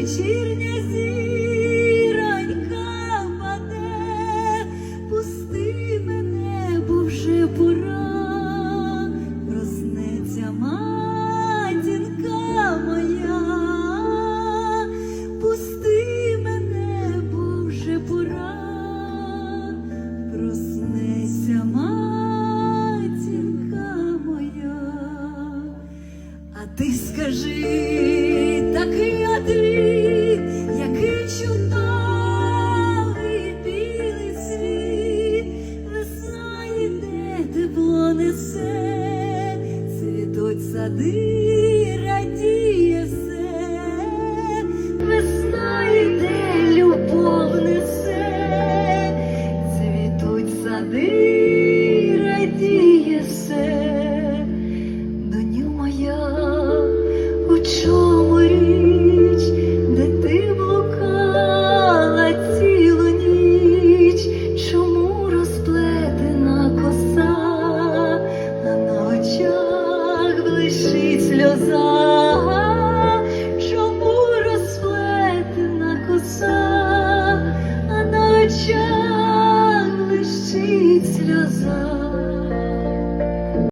вечірня зіронька впаде, пусти мене, бо вже пора, проснеться матінка моя, пусти мене, бо вже пора, проснеться матінка моя. А ти скажи несе, цвітуть сади, радіє все, весна йде, любов несе, цвітуть сади, радіє все, доню моя. гроза, чому розплетена коса, а на очах лишить сльоза.